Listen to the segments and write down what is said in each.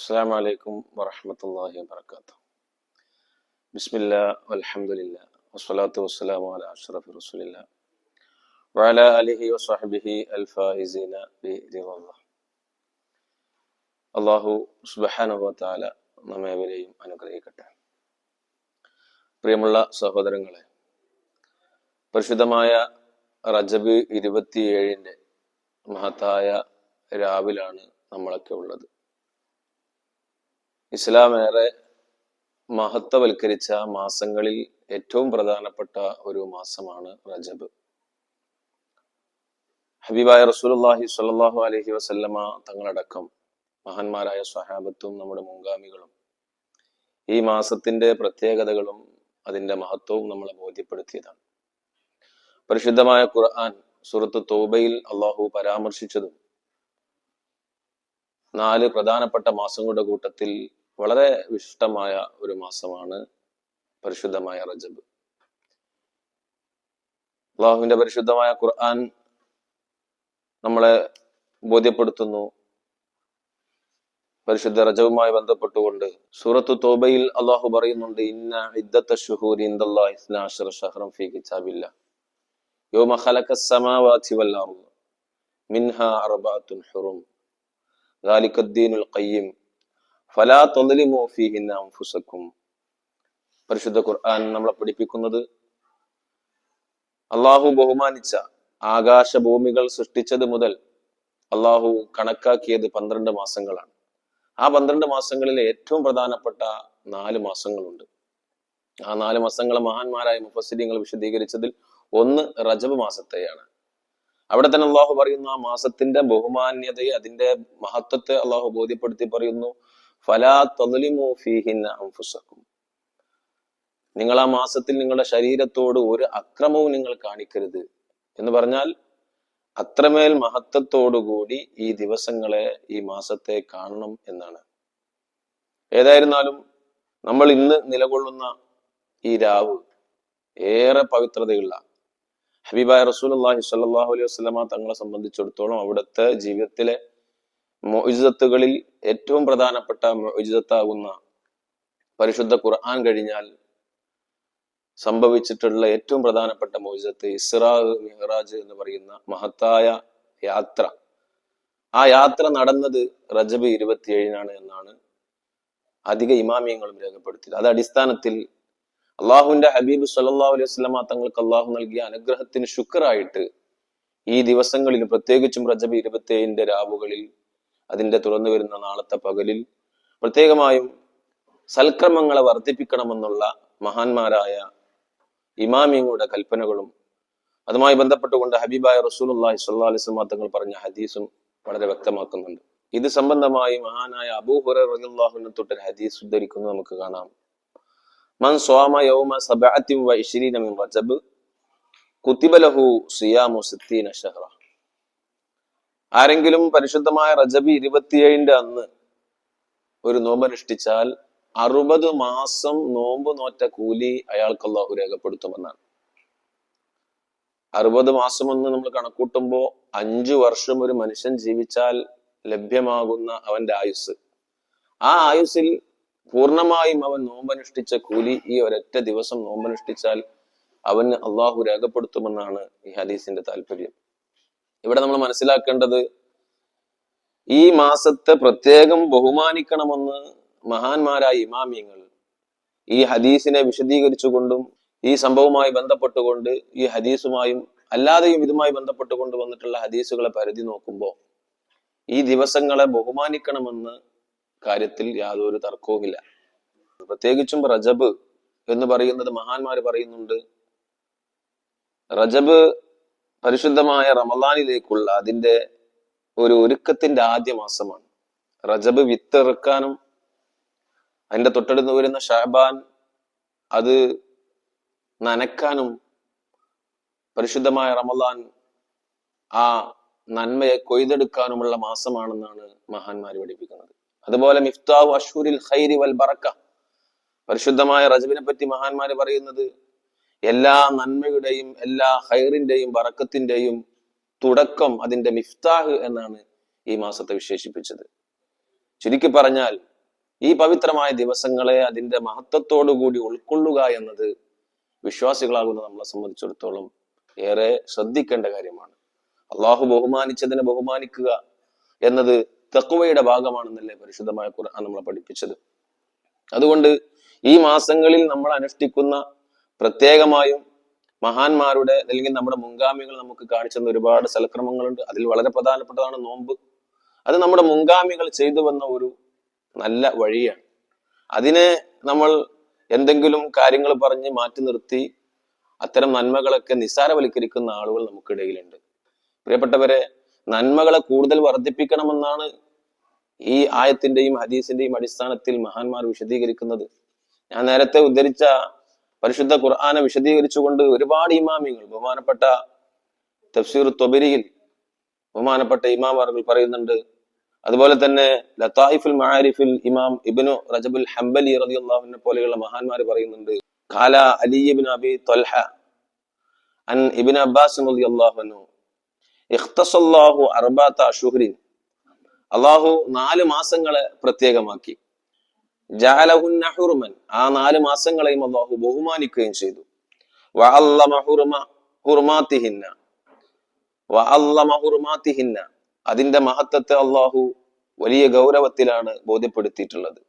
السلام عليكم ورحمة الله وبركاته بسم الله والحمد لله والصلاة والسلام على أشرف رسول الله وعلى آله وصحبه الفائزين برضا الله അള്ളാഹു സുബഹാനുഭവ താല നമ്മേവരെയും അനുഗ്രഹിക്കട്ടെ പ്രിയമുള്ള സഹോദരങ്ങളെ പരിശുദ്ധമായ റജബ് ഇരുപത്തിയേഴിൻ്റെ മഹത്തായ രാവിലാണ് നമ്മളൊക്കെ ഉള്ളത് ഇസ്ലാം ഏറെ മഹത്വവൽക്കരിച്ച മാസങ്ങളിൽ ഏറ്റവും പ്രധാനപ്പെട്ട ഒരു മാസമാണ് റജബ്. ഹബീബായ റസൂലുള്ളാഹി സ്വല്ലല്ലാഹു അലൈഹി വസല്ലമ തങ്ങളടക്കം മഹാന്മാരായ സ്വഹാബത്തും നമ്മുടെ മുൻഗാമികളും ഈ മാസത്തിന്റെ പ്രത്യേകതകളും അതിന്റെ മഹത്വവും നമ്മളെ ബോധ്യപ്പെടുത്തിയതാണ്. പരിശുദ്ധമായ ഖുർആൻ സുഹൃത്ത് തോബയിൽ അള്ളാഹു പരാമർശിച്ചതും നാല് പ്രധാനപ്പെട്ട മാസങ്ങളുടെ കൂട്ടത്തിൽ വളരെ വിശിഷ്ടമായ ഒരു മാസമാണ് പരിശുദ്ധമായ റജബ് അള്ളാഹുവിന്റെ പരിശുദ്ധമായ ഖുർആൻ നമ്മളെ ബോധ്യപ്പെടുത്തുന്നു പരിശുദ്ധ റജവുമായി ബന്ധപ്പെട്ടുകൊണ്ട് സൂറത്തു തോബയിൽ അള്ളാഹു പറയുന്നുണ്ട് ഇന്ന ഇദ്ദത്ത ഷുഹൂരി ഇന്ദല്ലാഹി ഇസ്നാ അശറ ഷഹ്റം ഫീ കിതാബില്ല യോമ ഖലഖ السماوات والأرض منها أربعة حرم ذلك الدين القيم ഫലാ തൊന്നലിമോ ഫീഹിന്ന പരിശുദ്ധ ഖുർആൻ നമ്മളെ പഠിപ്പിക്കുന്നത് അള്ളാഹു ബഹുമാനിച്ച ആകാശഭൂമികൾ സൃഷ്ടിച്ചത് മുതൽ അള്ളാഹു കണക്കാക്കിയത് പന്ത്രണ്ട് മാസങ്ങളാണ്. ആ പന്ത്രണ്ട് മാസങ്ങളിൽ ഏറ്റവും പ്രധാനപ്പെട്ട നാല് മാസങ്ങളുണ്ട്. ആ നാല് മാസങ്ങളെ മഹാന്മാരായ മുഫസിദ്യങ്ങൾ വിശദീകരിച്ചതിൽ ഒന്ന് റജബ് മാസത്തെയാണ്. അവിടെ തന്നെ അള്ളാഹു പറയുന്നു ആ മാസത്തിന്റെ ബഹുമാന്യതയെ അതിന്റെ മഹത്വത്തെ അള്ളാഹു ബോധ്യപ്പെടുത്തി പറയുന്നു. ഫലാ നിങ്ങൾ ആ മാസത്തിൽ നിങ്ങളുടെ ശരീരത്തോട് ഒരു അക്രമവും നിങ്ങൾ കാണിക്കരുത് എന്ന് പറഞ്ഞാൽ അത്രമേൽ മഹത്വത്തോടുകൂടി ഈ ദിവസങ്ങളെ ഈ മാസത്തെ കാണണം എന്നാണ്. ഏതായിരുന്നാലും നമ്മൾ ഇന്ന് നിലകൊള്ളുന്ന ഈ രാവ് ഏറെ പവിത്രതയുള്ള ഹബീബായ റസൂലുള്ളാഹി സ്വല്ലല്ലാഹു അലൈഹി വസ്ലമ തങ്ങളെ സംബന്ധിച്ചിടത്തോളം അവിടുത്തെ ജീവിതത്തിലെ മൊയ്ജത്തുകളിൽ ഏറ്റവും പ്രധാനപ്പെട്ട മൊയ്ജത്താകുന്ന പരിശുദ്ധ ഖുർആൻ കഴിഞ്ഞാൽ സംഭവിച്ചിട്ടുള്ള ഏറ്റവും പ്രധാനപ്പെട്ട മോചത്ത് ഇസ്രാ മിഹ്റാജ് എന്ന് പറയുന്ന മഹത്തായ യാത്ര. ആ യാത്ര നടന്നത് റജബ് ഇരുപത്തിയേഴിനാണ് എന്നാണ് അധിക ഇമാമിയങ്ങളും രേഖപ്പെടുത്തിയത്. അത് അടിസ്ഥാനത്തിൽ അള്ളാഹുവിന്റെ ഹബീബ് സല്ലാ അലൈഹി വസ്ലമ തങ്ങൾക്ക് അള്ളാഹു നൽകിയ അനുഗ്രഹത്തിന് ശുക്രായിട്ട് ഈ ദിവസങ്ങളിൽ പ്രത്യേകിച്ചും റജബ് ഇരുപത്തിയേഴിന്റെ രാവുകളിൽ അതിന്റെ തുറന്നു വരുന്ന നാളത്തെ പകലിൽ പ്രത്യേകമായും സൽക്രമങ്ങളെ വർദ്ധിപ്പിക്കണമെന്നുള്ള മഹാന്മാരായ ഇമാമിയങ്ങളുടെ കൽപ്പനകളും അതുമായി ബന്ധപ്പെട്ടുകൊണ്ട് ഹബീബായ റസൂലുള്ളാഹി സ്വല്ലല്ലാഹു അലൈഹി വസല്ലം തങ്ങൾ പറഞ്ഞ ഹദീസും വളരെ വ്യക്തമാക്കുന്നുണ്ട്. ഇത് സംബന്ധമായി മഹാനായ അബൂ അൻഹു തൊട്ട് ഒരു ഹദീസ് ഉദ്ധരിക്കുന്നു നമുക്ക് കാണാം. മൻ സ്വാമ യൗമ സബഅത്തി വ ഇശ്രീന മിൻ റജബ് കുതിബ ലഹു സിയാമു സിത്തീന ഷഹ്റ. ആരെങ്കിലും പരിശുദ്ധമായ റജബി ഇരുപത്തിയേഴിന്റെ അന്ന് ഒരു നോമ്പനുഷ്ഠിച്ചാൽ അറുപത് മാസം നോമ്പ് നോറ്റ കൂലി അയാൾക്ക് അള്ളാഹു രേഖപ്പെടുത്തുമെന്നാണ്. അറുപത് മാസം എന്ന് നമ്മൾ കണക്കൂട്ടുമ്പോൾ അഞ്ചു വർഷം ഒരു മനുഷ്യൻ ജീവിച്ചാൽ ലഭ്യമാകുന്ന അവന്റെ ആയുസ് ആ ആയുസ്സിൽ പൂർണമായും അവൻ നോമ്പനുഷ്ഠിച്ച കൂലി ഈ ഒരൊറ്റ ദിവസം നോമ്പനുഷ്ഠിച്ചാൽ അവന് അള്ളാഹു രേഖപ്പെടുത്തുമെന്നാണ് ഈ ഹദീസിന്റെ താല്പര്യം. ഇവിടെ നമ്മൾ മനസ്സിലാക്കേണ്ടത് ഈ മാസത്തെ പ്രത്യേകം ബഹുമാനിക്കണമെന്ന് മഹാന്മാരായ ഇമാമിയങ്ങൾ ഈ ഹദീസിനെ വിശദീകരിച്ചുകൊണ്ടും ഈ സംഭവവുമായി ബന്ധപ്പെട്ടുകൊണ്ട് ഈ ഹദീസുമായും അല്ലാതെയും ഇതുമായി ബന്ധപ്പെട്ടുകൊണ്ട് വന്നിട്ടുള്ള ഹദീസുകളെ പരിധി നോക്കുമ്പോൾ ഈ ദിവസങ്ങളെ ബഹുമാനിക്കണമെന്ന് കാര്യത്തിൽ യാതൊരു തർക്കവുമില്ല. പ്രത്യേകിച്ചും റജബ് എന്ന് പറയുന്നത് മഹാന്മാർ പറയുന്നുണ്ട് റജബ് പരിശുദ്ധമായ റമദാനിലേക്കുള്ള അതിന്റെ ഒരു ഒരുക്കത്തിന്റെ ആദ്യ മാസമാണ്. റജബ് വിത്തിറക്കാനും അതിന്റെ തൊട്ടടുത്ത് വരുന്ന ഷാബാൻ അത് നനക്കാനും പരിശുദ്ധമായ റമദാൻ ആ നന്മയെ കൊയ്തെടുക്കാനുമുള്ള മാസമാണെന്നാണ് മഹാന്മാർ പഠിപ്പിക്കുന്നത്. അതുപോലെ മിഫ്താഹു അഷൂരിൽ ഖൈരി വൽ ബറക്ക. പരിശുദ്ധമായ റജബിനെ പറ്റി മഹാന്മാര് പറയുന്നത് എല്ലാ നന്മയുടെയും എല്ലാ ഹൈറിന്റെയും വറക്കത്തിന്റെയും തുടക്കം അതിന്റെ മിഫ്താഹ് എന്നാണ് ഈ മാസത്തെ വിശേഷിപ്പിച്ചത്. ചുരുക്കി പറഞ്ഞാൽ ഈ പവിത്രമായ ദിവസങ്ങളെ അതിന്റെ മഹത്വത്തോടു കൂടി ഉൾക്കൊള്ളുക എന്നത് വിശ്വാസികളാകുന്ന നമ്മളെ സംബന്ധിച്ചിടത്തോളം ഏറെ ശ്രദ്ധിക്കേണ്ട കാര്യമാണ്. അള്ളാഹു ബഹുമാനിച്ചതിനെ ബഹുമാനിക്കുക എന്നത് തക്കുവയുടെ ഭാഗമാണെന്നല്ലേ പരിശുദ്ധമായ ഖുർആൻ നമ്മളെ പഠിപ്പിച്ചത്. അതുകൊണ്ട് ഈ മാസങ്ങളിൽ നമ്മൾ അനുഷ്ഠിക്കുന്ന പ്രത്യേകമായും മഹാന്മാരുടെ അല്ലെങ്കിൽ നമ്മുടെ മുൻഗാമികൾ നമുക്ക് കാണിച്ചു തന്ന ഒരുപാട് സൽക്രമങ്ങളുണ്ട്. അതിൽ വളരെ പ്രധാനപ്പെട്ടതാണ് നോമ്പ്. അത് നമ്മുടെ മുൻഗാമികൾ ചെയ്തു വന്ന ഒരു നല്ല വഴിയാണ്. അതിനെ നമ്മൾ എന്തെങ്കിലും കാര്യങ്ങൾ പറഞ്ഞ് മാറ്റി നിർത്തി അത്തരം നന്മകളൊക്കെ നിസ്സാരവൽക്കരിക്കുന്ന ആളുകൾ നമുക്കിടയിലുണ്ട്. പ്രിയപ്പെട്ടവരെ നന്മകളെ കൂടുതൽ വർദ്ധിപ്പിക്കണമെന്നാണ് ഈ ആയത്തിന്റെയും ഹദീസിന്റെയും അടിസ്ഥാനത്തിൽ മഹാന്മാർ വിശദീകരിക്കുന്നത്. ഞാൻ നേരത്തെ ഉദ്ധരിച്ച പരിശുദ്ധ ഖുർആാനെ വിശദീകരിച്ചുകൊണ്ട് ഒരുപാട് ഇമാമിങ്ങൾ ബഹുമാനപ്പെട്ട തഫ്സീർ തൊബരിയിൽ ബഹുമാനപ്പെട്ട ഇമാം അവർ പറയുന്നുണ്ട്. അതുപോലെ തന്നെ ലത്തായിഫുൽ മഹാരിഫിൽ ഇമാം ഇബിനു റജബുൽ ഹംബലി റളിയല്ലാഹുവിനെ പോലെയുള്ള മഹാന്മാർ പറയുന്നുണ്ട്. ഖാല അലി ഇബ്നു അബി തൊൽഹ അൻ ഇബ്നു അബ്ബാസ് റളിയല്ലാഹു അൻഹു. ഇഖ്തസല്ലാഹു അർബാത്ത അള്ളാഹു നാല് മാസങ്ങളെ പ്രത്യേകമാക്കി. ജാലഹുന്ന ഹുർമൻ. ആ നാല് മാസങ്ങളെയും അള്ളാഹു ബഹുമാനിക്കുകയും ചെയ്തു. അതിന്റെ മഹത്വത്തെ അള്ളാഹു വലിയ ഗൗരവത്തിലാണ് ബോധ്യപ്പെടുത്തിയിട്ടുള്ളത്.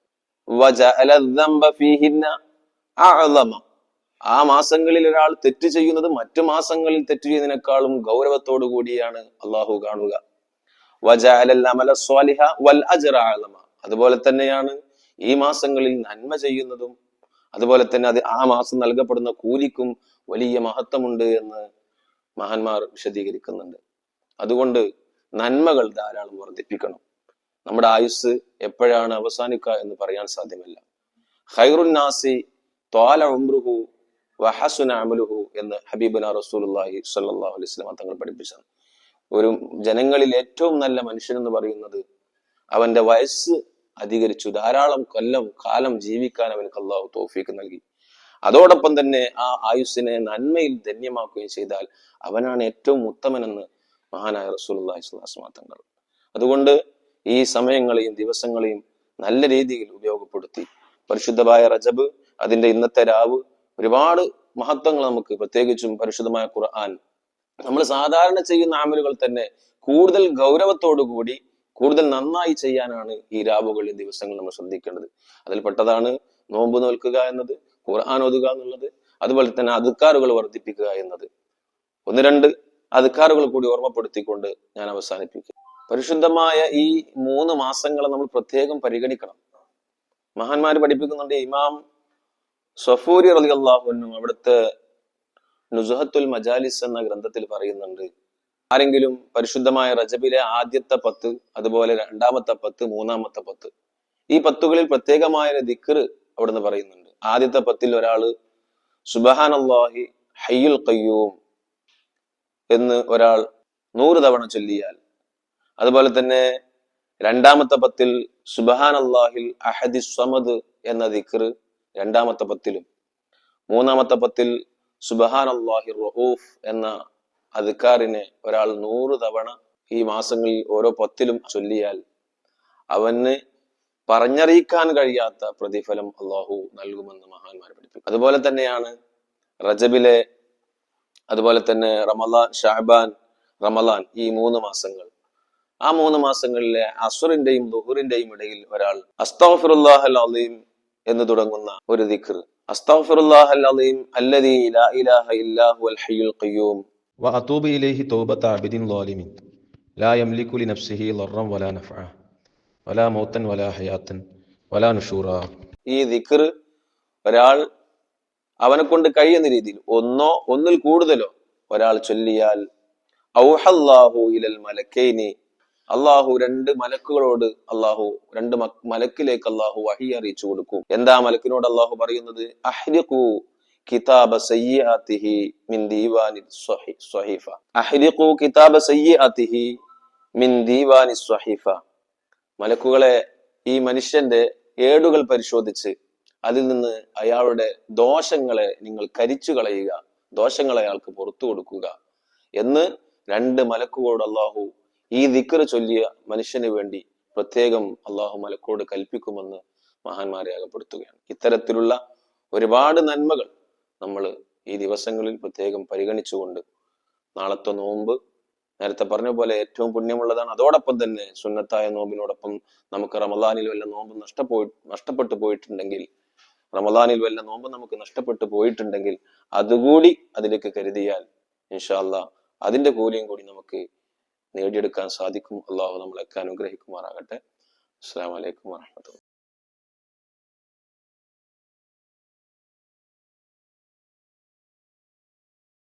ആ മാസങ്ങളിൽ ഒരാൾ തെറ്റ് ചെയ്യുന്നത് മറ്റു മാസങ്ങളിൽ തെറ്റ് ചെയ്യുന്നതിനേക്കാളും ഗൗരവത്തോടു കൂടിയാണ് അള്ളാഹു കാണുക. അതുപോലെ തന്നെയാണ് ഈ മാസങ്ങളിൽ നന്മ ചെയ്യുന്നതും അതുപോലെ തന്നെ അത് ആ മാസം നൽകപ്പെടുന്ന കൂലിക്കും വലിയ മഹത്വമുണ്ട് എന്ന് മഹാന്മാർ വിശദീകരിക്കുന്നുണ്ട്. അതുകൊണ്ട് നന്മകൾ ധാരാളം വർദ്ധിപ്പിക്കണം. നമ്മുടെ ആയുസ് എപ്പോഴാണ് അവസാനിക്കുക എന്ന് പറയാൻ സാധ്യമല്ല. ഖൈറുൻ നാസി ത്വാല ഉംറുഹു വഹസുന അമലുഹു എന്ന് ഹബീബുന റസൂലുള്ളാഹി സ്വല്ലല്ലാഹു അലൈഹി വസല്ലം തങ്ങൾ പഠിപ്പിച്ചത് ഒരു ജനങ്ങളിൽ ഏറ്റവും നല്ല മനുഷ്യൻ എന്ന് പറയുന്നത് അവന്റെ വയസ്സ് അധികരിച്ചു. ധാരാളം കൊല്ലം കാലം ജീവിക്കാൻ അവനക്ക് അള്ളാഹു തോഫീക്ക് നൽകി. അതോടൊപ്പം തന്നെ ആ ആയുസ്സിനെ നന്മയിൽ ധന്യമാക്കുകയും ചെയ്താൽ അവനാണ് ഏറ്റവും ഉത്തമനെന്ന് മഹാനായ സ്വല്ലല്ലാഹു അലൈഹി തങ്ങൾ. അതുകൊണ്ട് ഈ സമയങ്ങളെയും ദിവസങ്ങളെയും നല്ല രീതിയിൽ ഉപയോഗപ്പെടുത്തി. പരിശുദ്ധമായ റജബ് അതിന്റെ ഇന്നത്തെ രാവ് ഒരുപാട് മഹത്വങ്ങൾ നമുക്ക് പ്രത്യേകിച്ചും പരിശുദ്ധമായ ഖുർആൻ. നമ്മൾ സാധാരണ ചെയ്യുന്ന ആമലുകൾ തന്നെ കൂടുതൽ ഗൗരവത്തോടു കൂടി കൂടുതൽ നന്നായി ചെയ്യാനാണ് ഈ രാവുകളിൽ ദിവസങ്ങൾ നമ്മൾ ശ്രദ്ധിക്കേണ്ടത്. അതിൽ പെട്ടതാണ് നോമ്പ് നോൽക്കുക എന്നത് ഖുർആൻ ഓതുക എന്നുള്ളത് അതുപോലെ തന്നെ അതുക്കാറുകൾ വർദ്ധിപ്പിക്കുക എന്നത്. ഒന്ന് രണ്ട് അതുക്കാറുകൾ കൂടി ഓർമ്മപ്പെടുത്തിക്കൊണ്ട് ഞാൻ അവസാനിപ്പിക്കും പരിശുദ്ധമായ ഈ മൂന്ന് മാസങ്ങളെ നമ്മൾ പ്രത്യേകം പരിഗണിക്കണം. മഹാന്മാര് പഠിപ്പിക്കുന്നുണ്ട് ഇമാം സഫൂരി റലി അള്ളാഹുനും അവിടുത്തെ നുസുഹത്തുൽ മജാലിസ് എന്ന ഗ്രന്ഥത്തിൽ പറയുന്നുണ്ട് ആരെങ്കിലും പരിശുദ്ധമായ റജബിലെ ആദ്യത്തെ പത്ത് അതുപോലെ രണ്ടാമത്തെ പത്ത് മൂന്നാമത്തെ പത്ത്. ഈ പത്തുകളിൽ പ്രത്യേകമായ ഒരു ദിക്കർ അവിടുന്ന് പറയുന്നുണ്ട്. ആദ്യത്തെ പത്തിൽ ഒരാൾ സുബഹാൻ അള്ളാഹി ഹയ്യുൽ കയ്യൂം എന്ന് ഒരാൾ നൂറ് തവണ ചൊല്ലിയാൽ അതുപോലെ തന്നെ രണ്ടാമത്തെ പത്തിൽ സുബഹാൻ അള്ളാഹിൽ അഹദി സമദ് എന്ന ദിക്കർ രണ്ടാമത്തെ പത്തിലും മൂന്നാമത്തെ പത്തിൽ സുബഹാൻ അള്ളാഹി റഊഫ് എന്ന അധികാറിനെ ഒരാൾ നൂറ് തവണ ഈ മാസങ്ങളിൽ ഓരോ പത്തിലും ചൊല്ലിയാൽ അവന് പറഞ്ഞറിയിക്കാൻ കഴിയാത്ത പ്രതിഫലം അള്ളാഹു നൽകുമെന്ന് മഹാന്മാർ പഠിപ്പിക്കും അതുപോലെ തന്നെയാണ് റജബിലെ അതുപോലെ തന്നെ റമലാൻ ഷാബാൻ റമലാൻ ഈ മൂന്ന് മാസങ്ങൾ. ആ മൂന്ന് മാസങ്ങളിലെ അസുറിന്റെയും ദുഹുറിന്റെയും ഇടയിൽ ഒരാൾ അസ്താഫിറുല്ലാഹ് അലീം എന്ന് തുടങ്ങുന്ന ഒരു ദിഖർ അസ്താഫിറുല്ലാഹ് അലീം അല്ലദീ ഇലാഹ ഇല്ലാഹു അൽ ഹയ്യുൽ ഖയ്യൂം വ അതൂബ് ഇലേഹി തോബത്ത് അബിദിൻ ലോലിമിൻ. ലാ യംലിക്കുലി നഫ്സിഹി ലറം വലാ നഫ വലാ മൗത്തൻ വലാ ഹയാത്തൻ. വലാ നുഷൂറ. ഈ ദിക്ർ ഒരാൾ അവനെ കൊണ്ട് കഴിയുന്ന രീതിയിൽ ഒന്നോ ഒന്നിൽ കൂടുതലോ ഒരാൾ ചൊല്ലിയാൽ ഔഹല്ലാഹു ഇലൽ മലക്കൈനി. അള്ളാഹു രണ്ട് മലക്കുകളോട് അള്ളാഹു രണ്ട് മലക്കിലേക്ക് അള്ളാഹു വഹി അറിയിച്ചു കൊടുക്കും. എന്താ മലക്കിനോട് അള്ളാഹു പറയുന്നത്? അഹ്രിഖു കിതാബ സയ്യാത്തിഹി മിൻ ദീവാനി സ്വഹീഫ. അഹ്ലിഖു കിതാബ സയ്യാത്തിഹി മിൻ ദീവാനി സ്വഹീഫ. മലക്കുകളെ ഈ മനുഷ്യന്റെ ഏടുകൾ പരിശോധിച്ച് അതിൽ നിന്ന് അയാളുടെ ദോഷങ്ങളെ നിങ്ങൾ കരിച്ചു കളയുക ദോഷങ്ങളെ അയാൾക്ക് പുറത്തു കൊടുക്കുക എന്ന് രണ്ട് മലക്കുകളോട് അള്ളാഹു ഈ ദിക്കറ് ചൊല്ലിയ മനുഷ്യന് വേണ്ടി പ്രത്യേകം അള്ളാഹു മലക്കോട് കൽപ്പിക്കുമെന്ന് മഹാന്മാരെ അകപ്പെടുത്തുകയാണ്. ഇത്തരത്തിലുള്ള ഒരുപാട് നന്മകൾ നമ്മൾ ഈ ദിവസങ്ങളിൽ പ്രത്യേകം പരിഗണിച്ചുകൊണ്ട് നാളത്തെ നോമ്പ് നേരത്തെ പറഞ്ഞ പോലെ ഏറ്റവും പുണ്യമുള്ളതാണ്. അതോടൊപ്പം തന്നെ സുന്നത്തായ നോമ്പിനോടൊപ്പം നമുക്ക് റമദാനിൽ വല്ല നോമ്പ് നഷ്ടപ്പോയി നഷ്ടപ്പെട്ടു പോയിട്ടുണ്ടെങ്കിൽ റമദാനിൽ വല്ല നോമ്പ് നമുക്ക് നഷ്ടപ്പെട്ടു പോയിട്ടുണ്ടെങ്കിൽ അതുകൂടി അതിലേക്ക് കരുതിയാൽ ഇൻഷാല്ല അതിന്റെ കൂലിയും കൂടി നമുക്ക് നേടിയെടുക്കാൻ സാധിക്കും. അള്ളാഹു നമ്മളൊക്കെ അനുഗ്രഹിക്കുമാറാകട്ടെ. അസ്സാം വലൈക്കും വാഹമത്തുള്ള